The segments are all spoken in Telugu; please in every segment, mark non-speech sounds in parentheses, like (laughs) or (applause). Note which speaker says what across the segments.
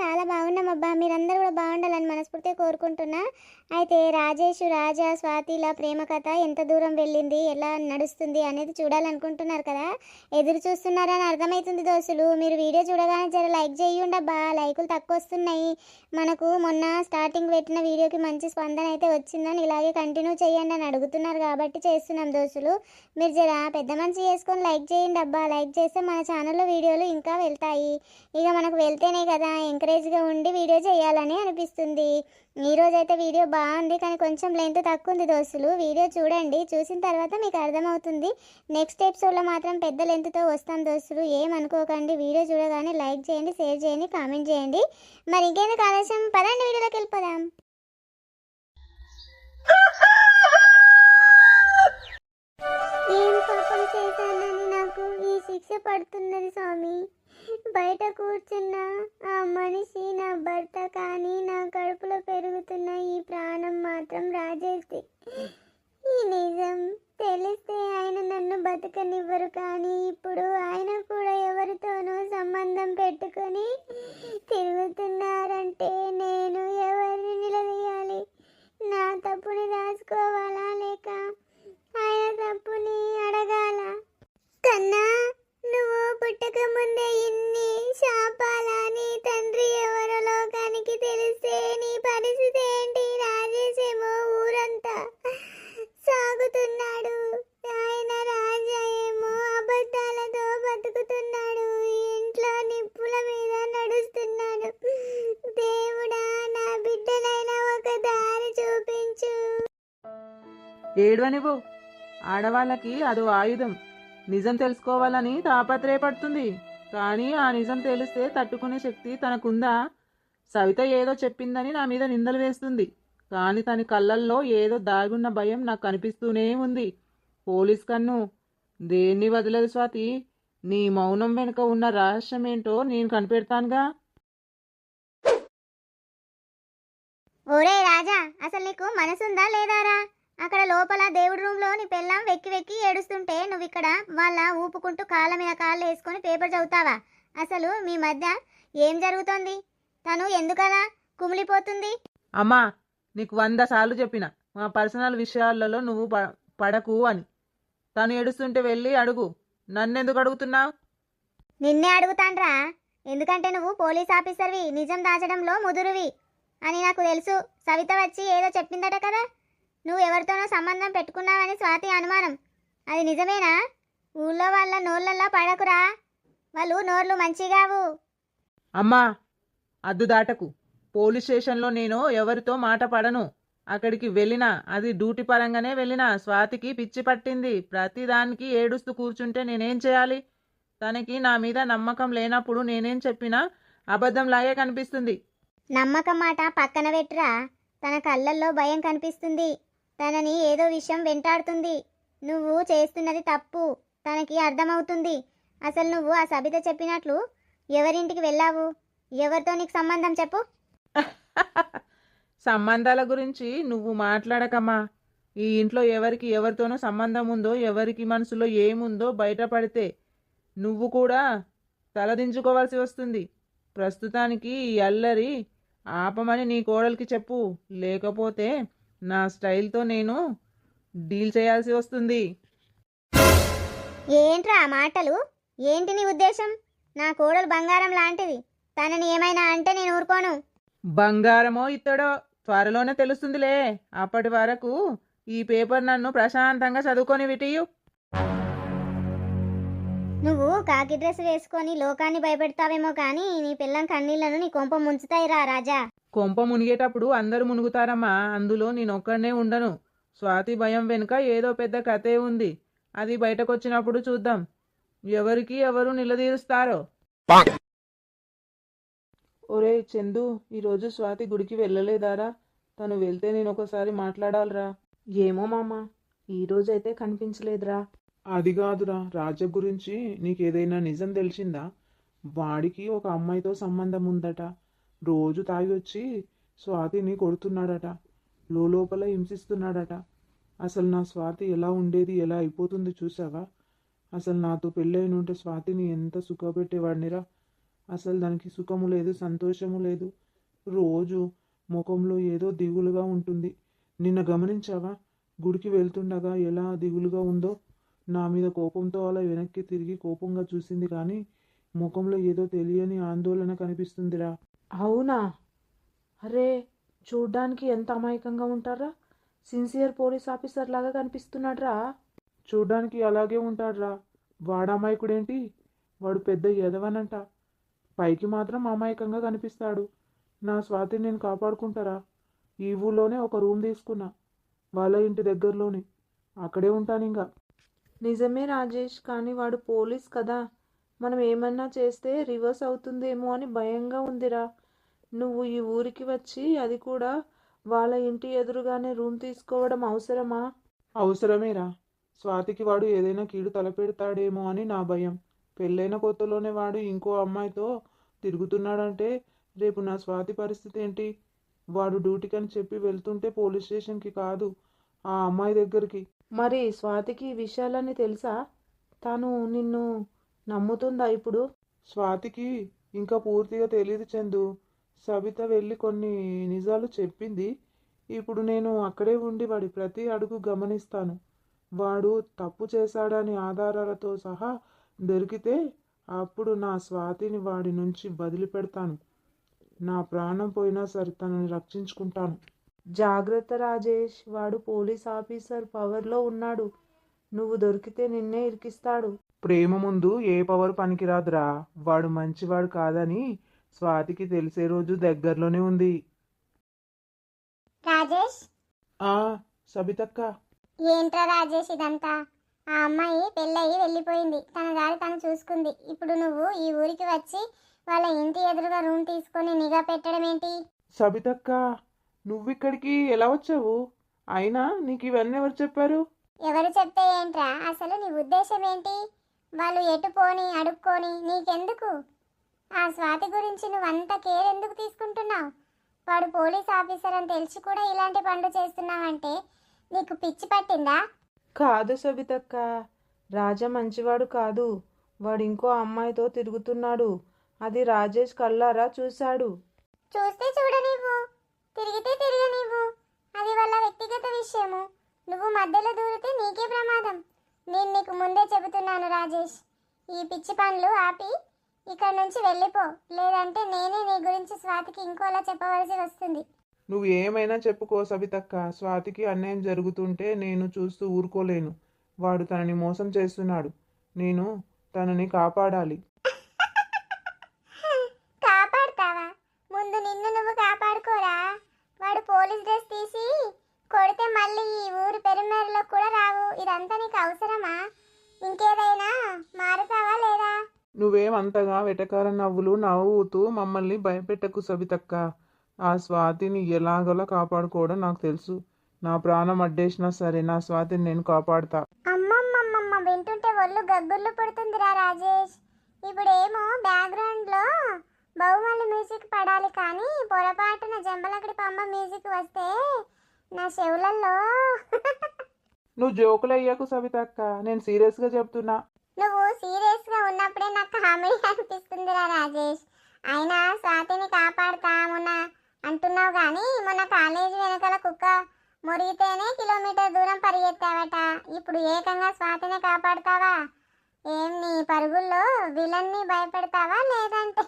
Speaker 1: చాలా బాగున్నాం అబ్బా. మీరందరూ కూడా బాగుండాలని మనస్ఫూర్తిగా కోరుకుంటున్నా. అయితే రాజేష్ రాజా స్వాతిల ప్రేమ కథ ఎంత దూరం వెళ్ళింది ఎలా నడుస్తుంది అనేది చూడాలనుకుంటున్నారు కదా. ఎదురు చూస్తున్నారని అర్థమవుతుంది దోస్తులు. మీరు వీడియో చూడగానే జర లైక్ చేయండబ్బా లైకులు తక్కువ వస్తున్నాయి మనకు మొన్న స్టార్టింగ్ పెట్టిన వీడియోకి మంచి స్పందన అయితే వచ్చిందని ఇలాగే కంటిన్యూ చేయండి అని అడుగుతున్నారు కాబట్టి చేస్తున్నాం దోస్తులు. మీరు జర పెద్ద మంచి చేసుకొని లైక్ చేయండి అబ్బా. లైక్ చేస్తే మన ఛానల్లో వీడియోలు ఇంకా వెళ్తాయి. ఇక మనకు వెళ్తేనే కదా ఇంకా ఎంకరేజ్గా ఉండి వీడియో చేయాలని అనిపిస్తుంది. ఈరోజైతే వీడియో బాగుంది కానీ కొంచెం లెంత్ తక్కువ ఉంది దోస్తులు. వీడియో చూడండి చూసిన తర్వాత మీకు అర్థమవుతుంది. నెక్స్ట్ ఎపిసోడ్లో మాత్రం పెద్ద లెంత్తో వస్తాం దోస్తులు. ఏమనుకోకండి వీడియో చూడగానే లైక్ చేయండి షేర్ చేయండి కామెంట్ చేయండి. మరి ఇంకేందుకు ఆలస్యం? పదండి వీడియోలోకి వెళ్ళిపోదాం. ఏం పాపం చేశానని నాకు ఈ శిక్ష పడుతున్నది స్వామి. బయట కూర్చున్న ఆ మనిషి నా భర్త కానీ నా కడుపులో పెరుగుతున్న ఈ ప్రాణం మాత్రం రాజేసి ఈ నిజం తెలిస్తే ఆయన నన్ను బతకనివ్వరు కానీ ఇప్పుడు ఆయన కూడా ఎవరితోనో సంబంధం పెట్టుకొని తిరుగుతున్నారంటే నేను ఎవరిని నిలదీయాలి?
Speaker 2: ఏడవ ఆడవాళ్ళకి అదో ఆయుధం. నిజం తెలుసుకోవాలని తాపత్రయపడుతుంది. కానీ ఆ నిజం తెలిస్తే తట్టుకునే శక్తి తనకుందా? సవిత ఏదో చెప్పిందని నా మీద నిందలు వేస్తుంది. కానీ తన కళ్ళల్లో ఏదో దాగున్న భయం నాకు కనిపిస్తూనే ఉంది. పోలీస్ కన్ను. దేన్ని వదలదు స్వాతి? నీ మౌనం వెనుక ఉన్న రహస్యం ఏంటో నేను కనిపెడతానుగా.
Speaker 1: ఓరే రాజా అసలు నీకు మనసుందా లేదారా అక్కడ లోపల దేవుడి రూమ్లో నీ పెళ్ళాం వెక్కి వెక్కి ఏడుస్తుంటే నువ్వు ఇక్కడ వాళ్ళ ఊపుకుంటూ కాళ్ళ మీద కాళ్ళు వేసుకొని పేపర్ చదువుతావా? అసలు మీ మధ్య ఏం జరుగుతోంది? తను ఎందుకలా కుమిలిపోతుంది?
Speaker 2: అమ్మా నీకు వంద సార్లు చెప్పిన మా పర్సనల్ విషయాలలో నువ్వు పడకు అని. తను ఏడుస్తుంటే వెళ్ళి అడుగు నన్నెందుకు అడుగుతున్నావు?
Speaker 1: నిన్నే అడుగుతాండ్రా ఎందుకంటే నువ్వు పోలీస్ ఆఫీసర్వి నిజం దాచడంలో ముదురువి అని నాకు తెలుసు. సవిత వచ్చి ఏదో చెప్పిందట కదా? నువ్వు ఎవరితోనో సంబంధం పెట్టుకున్నావని స్వాతి అనుమానం. అది నిజమేనా? ఊళ్ళో వాళ్ళ నోళ్ళల్లో పడకురా. వాళ్ళు నోర్లు మంచిగావు.
Speaker 2: అమ్మా అద్దు దాటకు. పోలీస్ స్టేషన్లో నేను ఎవరితో మాట పడను. అక్కడికి వెళ్ళినా అది డ్యూటీ పరంగానే వెళ్ళినా స్వాతికి పిచ్చి పట్టింది. ప్రతిదానికి ఏడుస్తూ కూర్చుంటే నేనేం చేయాలి? తనకి నా మీద నమ్మకం లేనప్పుడు నేనేం చెప్పినా అబద్ధంలాగే కనిపిస్తుంది.
Speaker 1: నమ్మకం మాట పక్కన పెట్టురా. తన కళ్ళల్లో భయం కనిపిస్తుంది. తనని ఏదో విషయం వెంటాడుతుంది. నువ్వు చేస్తున్నది తప్పు. తనకి అర్థమవుతుంది. అసలు నువ్వు ఆ సబిత చెప్పినట్లు ఎవరింటికి వెళ్ళావు? ఎవరితో నీకు సంబంధం చెప్పు?
Speaker 2: సంబంధాల గురించి నువ్వు మాట్లాడకమ్మా. ఈ ఇంట్లో ఎవరికి ఎవరితోనో సంబంధం ఉందో ఎవరికి మనసులో ఏముందో బయటపడితే నువ్వు కూడా తలదించుకోవాల్సి వస్తుంది. ప్రస్తుతానికి ఈ అల్లరి ఆపమని నీ కోడలికి చెప్పు. లేకపోతే నా స్టైల్తో నేను డీల్ చేయాల్సి వస్తుంది.
Speaker 1: ఏంట్రా ఆ మాటలు? ఏంటి నీ ఉద్దేశం? నా కోడలు బంగారం లాంటిది. తనని ఏమైనా అంటే నేను ఊరుకోను.
Speaker 2: బంగారమో ఇత్తడో త్వరలోనే తెలుస్తుందిలే. అప్పటి వరకు ఈ పేపర్ నన్ను ప్రశాంతంగా చదువుకొని విటియు
Speaker 1: నువ్వు కాకి డ్రెస్ వేసుకొని లోకాన్ని భయపెడతావేమో కానీ నీ పిల్లం కన్నీళ్ళను నీ కొంప ముంచుతాయిరా రాజా.
Speaker 2: కొంప మునిగేటప్పుడు అందరూ మునుగుతారమ్మా అందులో నేను ఒక్కడనే ఉండను. స్వాతి భయం వెనుక ఏదో పెద్ద కథే ఉంది. అది బయటకొచ్చినప్పుడు చూద్దాం. ఎవరికి ఎవరు నిలదీరుస్తారో? ఒరే చందు ఈరోజు స్వాతి గుడికి వెళ్ళలేదారా? తను వెళ్తే నేను ఒకసారి మాట్లాడాలిరా. ఏమో మామ ఈరోజైతే కనిపించలేదురా.
Speaker 3: అది కాదురా రాజ గురించి నీకేదైనా నిజం తెలిసిందా? వాడికి ఒక అమ్మాయితో సంబంధం ఉందట రోజు తాగి వచ్చి స్వాతిని కొడుతున్నాడట. లోపల హింసిస్తున్నాడట. అసలు నా స్వాతి ఎలా ఉండేది ఎలా అయిపోతుంది చూసావా అసలు నాతో పెళ్ళైన ఉంటే స్వాతిని ఎంత సుఖపెట్టేవాడినిరా? అసలు దానికి సుఖము లేదు సంతోషము లేదు. రోజు ముఖంలో ఏదో దిగులుగా ఉంటుంది. నిన్న గమనించావా? గుడికి వెళ్తుండగా ఎలా దిగులుగా ఉందో? నా మీద కోపంతో అలా వెనక్కి తిరిగి కోపంగా చూసింది కానీ ముఖంలో ఏదో తెలియని ఆందోళన కనిపిస్తుందిరా.
Speaker 4: అవునా? అరే చూడ్డానికి ఎంత అమాయకంగా ఉంటారా సిన్సియర్ పోలీస్ ఆఫీసర్ లాగా కనిపిస్తున్నాడ్రా.
Speaker 3: చూడ్డానికి అలాగే ఉంటాడ్రా. వాడు అమాయకుడేంటి? వాడు పెద్ద ఎదవనంట పైకి మాత్రం అమాయకంగా కనిపిస్తాడు. నా స్వాతిని నేను కాపాడుకుంటారా? ఈ ఊళ్ళోనే ఒక రూమ్ తీసుకున్నా. వాళ్ళ ఇంటి దగ్గరలోనే. అక్కడే ఉంటాను ఇంకా
Speaker 4: నిజమే రాజేష్ కానీ వాడు పోలీస్ కదా. మనం ఏమన్నా చేస్తే రివర్స్ అవుతుందేమో అని భయంగా ఉందిరా. నువ్వు ఈ ఊరికి వచ్చి అది కూడా వాళ్ళ ఇంటి ఎదురుగానే రూమ్ తీసుకోవడం అవసరమా?
Speaker 3: అవసరమేరా. స్వాతికి వాడు ఏదైనా కీడు తలపెడతాడేమో అని నా భయం. పెళ్ళైన కొత్తలోనే వాడు ఇంకో అమ్మాయితో తిరుగుతున్నాడంటే రేపు నా స్వాతి పరిస్థితి ఏంటి? వాడు డ్యూటీకని చెప్పి వెళ్తుంటే పోలీస్ స్టేషన్కి కాదు ఆ అమ్మాయి దగ్గరికి.
Speaker 4: మరి స్వాతికి ఈ విషయాలన్నీ తెలుసా? తను నిన్ను నమ్ముతుందా ఇప్పుడు?
Speaker 3: స్వాతికి ఇంకా పూర్తిగా తెలియదు చందు. సబిత వెళ్ళి కొన్ని నిజాలు చెప్పింది. ఇప్పుడు నేను అక్కడే ఉండి వాడి ప్రతి అడుగు గమనిస్తాను. వాడు తప్పు చేశాడని ఆధారాలతో సహా దొరికితే అప్పుడు నా స్వాతిని వాడి నుంచి వదిలిపెడతాను. నా ప్రాణం పోయినా సరే తనని రక్షించుకుంటాను.
Speaker 4: జాగ్రత్త రాజేష్. వాడు పోలీస్ ఆఫీసర్ పవర్లో ఉన్నాడు. నువ్వు దొరికితే నిన్నే ఇరికిస్తాడు.
Speaker 3: ప్రేమ ముందు ఏ పవర్ పనికిరాదురా. వాడు మంచివాడు కాదని స్వాతికి తెలిసే రోజు దగ్గరలోనే ఉంది.
Speaker 5: రాజేష్?
Speaker 3: ఆ సబితక్క.
Speaker 5: ఏంట్రా రాజేష్ ఇదంతా? ఆ అమ్మాయి పెళ్ళయి వెళ్ళిపోయింది. తన దారి తను చూసుకుంది. ఇప్పుడు నువ్వు ఈ ఊరికి వచ్చి వాళ్ళ ఇంటి ఎదురుగా రూమ్ తీసుకొని నిఘా పెట్టడం ఏంటి?
Speaker 3: సబితక్క నువ్విక్కడికి ఎలా వచ్చావు? అయినా నీకు ఇవన్నీ ఎవరు చెప్పారు?
Speaker 5: ఎవరు చెప్తే ఏంట్రా? అసలు నీ ఉద్దేశం ఏంటి? వాళ్ళు ఎటు పోని అడుక్కొని నీకెందుకు? ఆ స్వాతి గురించి నువ్వంత కేర్ ఎందుకు తీసుకుంటున్నావు? వాడు పోలీస్ ఆఫీసర్ అని తెలిసి కూడా ఇలాంటి పనులు చేస్తున్నావంటే నీకు పిచ్చి పట్టిందా?
Speaker 4: కాదు సబితక్క రాజా మంచివాడు కాదు. వాడు ఇంకో అమ్మాయితో తిరుగుతున్నాడు. అది రాజేష్ కల్లారా చూశాడు.
Speaker 5: చూస్తే చూడనివ్వు. తిరిగితే తిరగనివ్వు. అది వాళ్ళ వ్యక్తిగత విషయము. నువ్వు మధ్యలో దూరితే నీకే ప్రమాదం. నేను నీకు ముందే చెబుతున్నాను రాజేష్. ఈ పిచ్చి పనులు ఆపి ఇక్కడ నుంచి వెళ్ళిపో. లేదంటే నేనే నీ గురించి స్వాతికి ఇంకోలా చెప్పవలసి వస్తుంది.
Speaker 3: నువ్వు ఏమైనా చెప్పుకో సవితక్క. స్వాతికి అన్యాయం జరుగుతుంటే నేను చూస్తూ ఊరుకోలేను. వాడు తనని మోసం చేస్తున్నాడు. నేను తనని కాపాడాలి
Speaker 5: కాపాడుతావా ముందు నిన్ను నువ్వు కాపాడుకోరా వాడు పోలీస్ డ్రెస్ తీసి కొడితే మళ్ళీ ఈ ఊరు పెరుమేరలో కూడా రావు ఇదంతా నీకు అవసరమా ఇంకేదైనా మారుతావా లేదా?
Speaker 3: నువ్వేం అంతగా వెటకార నవ్వులు నవ్వుతూ మమ్మల్ని భయపెట్టకు సబితక్క. ఆ స్వాతిని ఎలాగోలా కాపాడుకోవడం నాకు తెలుసు. నా ప్రాణం అడ్డేసినా సరే నా స్వాతిని నేను కాపాడుతా.
Speaker 5: అమ్మమ్మమ్మమ్మ వింటుంటే ఒళ్ళు గగ్గుర్లు పడుతుందిరా రాజేష్. ఇప్పుడేమో బ్యాక్గ్రౌండ్లో బహుమల్లి మ్యూజిక్ పడాలి కానీ పొరపాటున జంబలకడి పంబ మ్యూజిక్ వస్తే నా చెవులలో
Speaker 3: నువ్వు జోకులు అయ్యాకు సబితక్క నేను సీరియస్గా చెప్తున్నా.
Speaker 5: నువ్వు సీరియస్గా ఉన్నప్పుడే నాకు కామెడీ అనిపిస్తుందిరా రాజేష్. అయినా స్వాతిని కాపాడుతా మొన్న అంటున్నావు కానీ మొన్న కాలేజీ వెనకాల కుక్క మురిగితేనే కిలోమీటర్ దూరం పరిగెత్తావట. ఇప్పుడు ఏకంగా స్వాతిని కాపాడుతావా? ఏం నీ పరుగుల్లో విలన్ని భయపెడతావా లేదంటే?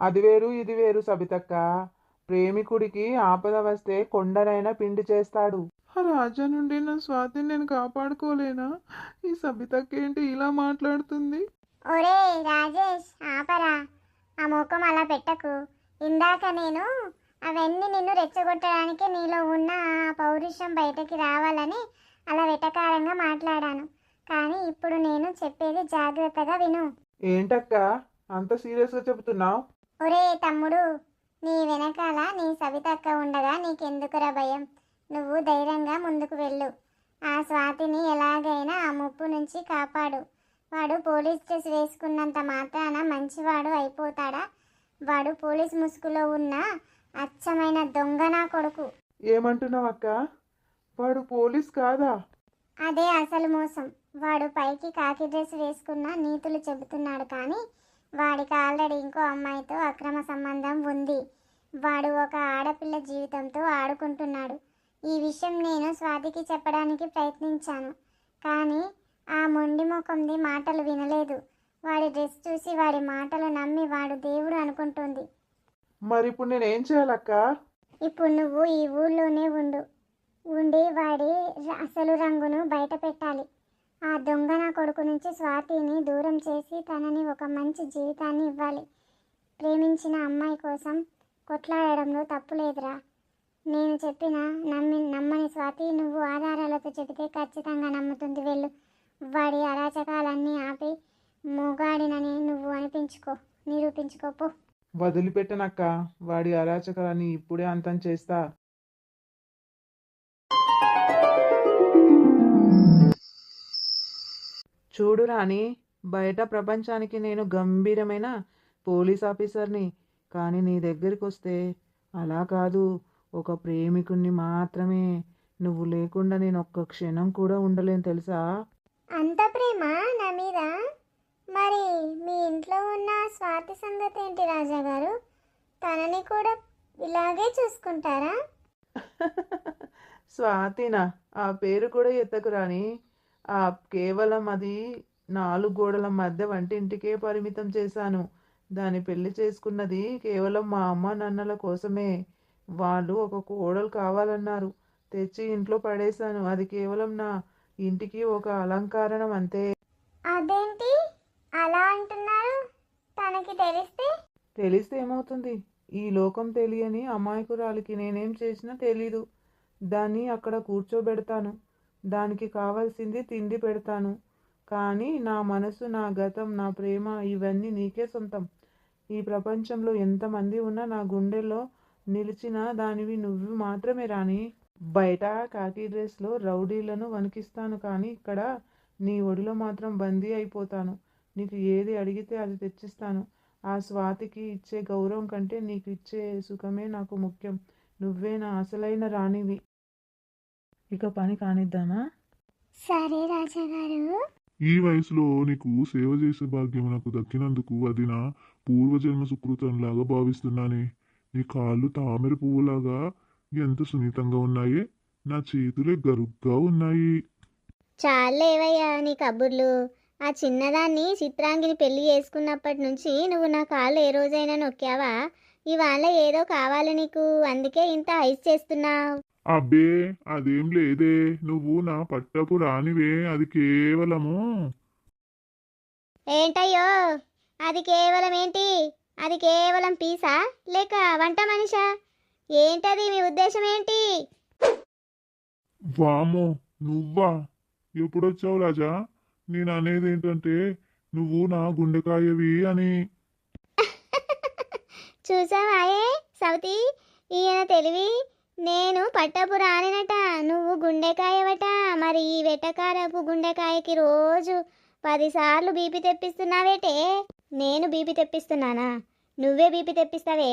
Speaker 3: అది వేరు ఇది వేరు సబితక్క. ప్రేమికుడికి ఆపద వస్తే కొండనైనా పిండి చేస్తాడు. రాజా నుండి నా స్వాతిని నేను కాపాడుకోలేనా? ఈ సబితక్క ఏంటి ఇలా మాట్లాడుతుంది?
Speaker 5: ఒరే రాజేష్ ఆపరా. ఆ ముఖం అలా పెట్టకు. ఇందాక నేను అవన్నీ నిన్ను రెచ్చగొట్టడానికి నీలో ఉన్న ఆ పౌరుషం బయటకి రావాలని అలా వెటకారంగా మాట్లాడాను. కానీ ఇప్పుడు నేను చెప్పేది జాగ్రత్తగా విను.
Speaker 3: ఏంటక్క? అంత సీరియస్గా చెబుతున్నావు?
Speaker 5: ఒరే తమ్ముడు నీ వెనకాల నీ సవితక్క ఉండగా నీకెందుకురా భయం? నువ్వు ధైర్యంగా ముందుకు వెళ్ళు. ఆ స్వాతిని ఎలాగైనా ఆ ముప్పు నుంచి కాపాడు. వాడు పోలీస్ డ్రెస్ వేసుకున్నంత మాత్రాన మంచివాడు అయిపోతాడా? వాడు పోలీస్ ముసుగులో ఉన్న అచ్చమైన దొంగ నా కొడుకు.
Speaker 3: ఏమంటున్నావు అక్క? వాడు పోలీస్ కాదా?
Speaker 5: అదే అసలు మోసం. వాడు పైకి కాకి డ్రెస్ వేసుకున్న నీతులు చెబుతున్నాడు కానీ
Speaker 1: వాడికి ఆల్రెడీ ఇంకో అమ్మాయితో అక్రమ సంబంధం ఉంది. వాడు ఒక ఆడపిల్ల జీవితంతో ఆడుకుంటున్నాడు. ఈ విషయం నేను స్వాతికి చెప్పడానికి ప్రయత్నించాను. కానీ ఆ మొండి ముఖంది మాటలు వినలేదు. వాడి డ్రెస్ చూసి వాడి మాటలు నమ్మి వాడు దేవుడు అనుకుంటుంది.
Speaker 6: మరి ఇప్పుడు నేనేం చేయాలక్క?
Speaker 1: ఇప్పుడు నువ్వు ఈ ఊళ్ళోనే ఉండు. ఉండి వాడి అసలు రంగును బయట పెట్టాలి. ఆ దొంగ నా కొడుకు నుంచి స్వాతిని దూరం చేసి తనని ఒక మంచి జీవితాన్ని ఇవ్వాలి. ప్రేమించిన అమ్మాయి కోసం కొట్లాడడంలో తప్పు లేదురా. నేను చెప్పిన నమ్మి నమ్మని స్వాతి నువ్వు ఆధారాలతో చెబితే ఖచ్చితంగా నమ్ముతుంది వెళ్ళు. వాడి అరాచకాలన్నీ ఆపి మొగాడినని నువ్వు అనిపించుకో నిరూపించుకోపో
Speaker 6: వదిలిపెట్టనక్క వాడి అరాచకాలని ఇప్పుడే అంతం చేస్తా.
Speaker 3: చూడు రాణి బయట ప్రపంచానికి నేను గంభీరమైన పోలీస్ ఆఫీసర్ని కానీ నీ దగ్గరికి వస్తే అలా కాదు. ఒక ప్రేమికుణ్ణి మాత్రమే. నువ్వు లేకుండా నేను ఒక్క క్షణం కూడా ఉండలేను తెలుసా?
Speaker 1: అంత ప్రేమ నా మీద? మరి మీ ఇంట్లో ఉన్న స్వాతి సంగతి ఏంటి రాజా గారు? తనని కూడా ఇలాగే చూసుకుంటారా? (laughs)
Speaker 3: స్వాతినా ఆ పేరు కూడా ఎత్తకు రాని. ఆ కేవలం అది నాలుగు గోడల మధ్య వంటింటికే పరిమితం చేశాను. దాని పెళ్ళి చేసుకున్నది కేవలం మా అమ్మ నాన్నల కోసమే. వాళ్ళు ఒక కోడలు కావాలన్నారు. తెచ్చి ఇంట్లో పడేశాను. అది కేవలం నా ఇంటికి ఒక అలంకారణం అంతే.
Speaker 1: అదేంటి? అలా అంటున్నారు? తనకి తెలిస్తే?
Speaker 3: తెలిస్తే ఏమవుతుంది? ఈ లోకం తెలియని అమాయకురాలికి నేనేం చేసినా తెలీదు. దాన్ని అక్కడ కూర్చోబెడతాను. దానికి కావాల్సింది తిండి పెడతాను. కానీ నా మనసు నా గతం నా ప్రేమ ఇవన్నీ నీకే సొంతం. ఈ ప్రపంచంలో ఎంతమంది ఉన్నా నా గుండెల్లో నిలిచిన దానివి నువ్వు మాత్రమే రాని బయట కాకి డ్రెస్లో రౌడీలను వణికిస్తాను కానీ ఇక్కడ నీ ఒడిలో మాత్రం బందీ అయిపోతాను. నీకు ఏది అడిగితే అది తెచ్చిస్తాను. ఆ స్వాతికి ఇచ్చే గౌరవం కంటే నీకు ఇచ్చే సుఖమే నాకు ముఖ్యం. నువ్వే నా అసలైన రాణివి. ఇక పని కానిద్దామా?
Speaker 1: సరే రాజా గారు.
Speaker 7: ఈ వయసులో నీకు సేవ చేసే భాగ్యం నాకు దక్కినందుకు అది నా పూర్వజన్మ సుకృతంలాగా భావిస్తున్నానే. నీ కాళ్ళు తామర పువ్వులాగా ఎంత సున్నితంగా ఉన్నాయి. నా చేతులే గరుగ్గా ఉన్నాయి.
Speaker 1: చాలేవయ్యా నీ కబుర్లు? ఆ చిన్నదాన్ని చిత్రాంగిని పెళ్ళి చేసుకున్నప్పటి నుంచి నువ్వు నా కాళ్ళు ఏ రోజైనా నొక్కావా? ఇవాళ ఏదో కావాలి నీకు అందుకే ఇంత ఐస్ చేస్తున్నావు.
Speaker 7: అబ్బే అదేం లేదే. నువ్వు నా పట్టపు రానివే అది కేవలము.
Speaker 1: ఏంటయ్యో? అది కేవలం ఏంటి అది కేవలం పీసా? లేక వంట మనిషా? ఏంటది మీ ఉద్దేశం ఏంటి?
Speaker 7: వామో నువ్వా? ఎప్పుడొచ్చావు రాజా? నేను అనేది ఏంటంటే నువ్వు నా గుండెకాయవి అని. (laughs)
Speaker 1: చూసావాయే సవతి ఈయన తెలివి? నేను పట్టపు రానినట నువ్వు గుండెకాయవట. మరి ఈ వెటకారపు గుండెకాయకి రోజు పదిసార్లు బీపీ తెప్పిస్తున్నావేటే? నేను బీపీ తెప్పిస్తున్నానా? నువ్వే బీపీ తెప్పిస్తావే?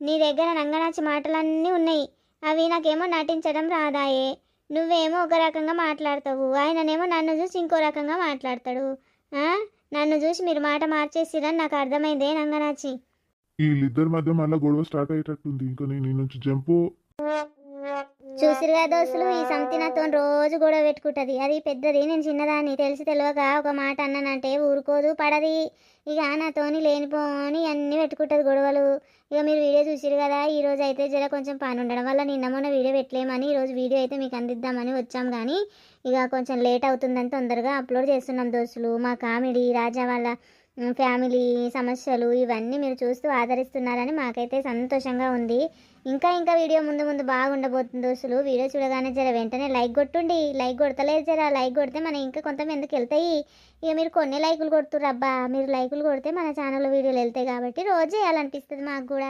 Speaker 1: నీ దగ్గర నంగనాచి మాటలన్నీ ఉన్నాయి. అవి నాకేమో నటించడం రాదాయే. నువ్వేమో ఒక రకంగా మాట్లాడతావు. ఆయననేమో నన్ను చూసి ఇంకో రకంగా మాట్లాడతాడు. నన్ను చూసి మీరు మాట మార్చేసిరని నాకు అర్థమైందే నంగనాచి
Speaker 7: వీళ్ళిద్దరి మధ్య మళ్ళీ గొడవ స్టార్ట్ అయ్యేటట్టుంది. ఇంకా నేను నుంచి జంపు.
Speaker 1: చూసిరుగా దోస్తులు ఈ సంతి నాతో రోజు గొడవ పెట్టుకుంటుంది. అది పెద్దది నేను చిన్నదాన్ని తెలిసి తెలియక ఒక మాట అన్నానంటే ఊరుకోదు పడది. ఇక నాతోని లేనిపోని అన్నీ పెట్టుకుంటుంది గొడవలు. ఇక మీరు వీడియో చూసిరు కదా ఈరోజు అయితే జర కొంచెం పని ఉండడం వల్ల నిన్న మొన్న వీడియో పెట్టలేమని ఈ రోజు వీడియో అయితే మీకు అందిద్దామని వచ్చాం కానీ ఇక కొంచెం లేట్ అవుతుందని తొందరగా అప్లోడ్ చేస్తున్నాం దోస్తులు. మా కామెడీ రాజా వాళ్ళ ఫ్యామిలీ సమస్యలు ఇవన్నీ మీరు చూస్తూ ఆదరిస్తున్నారని మాకైతే సంతోషంగా ఉంది. ఇంకా ఇంకా వీడియో ముందు ముందు బాగుండబోతుంది దోస్తులు. వీడియో చూడగానే జర వెంటనే లైక్ కొట్టుండి. లైక్ కొడతలేదు జర. లైక్ కొడితే మన ఇంకా కొంతమందికి వెళ్తాయి. ఇక మీరు కొన్ని లైకులు కొడుతుర్రబ్బా మీరు లైకులు కొడితే మన ఛానల్లో వీడియోలు వెళ్తాయి కాబట్టి రోజు చేయాలనిపిస్తుంది మాకు కూడా.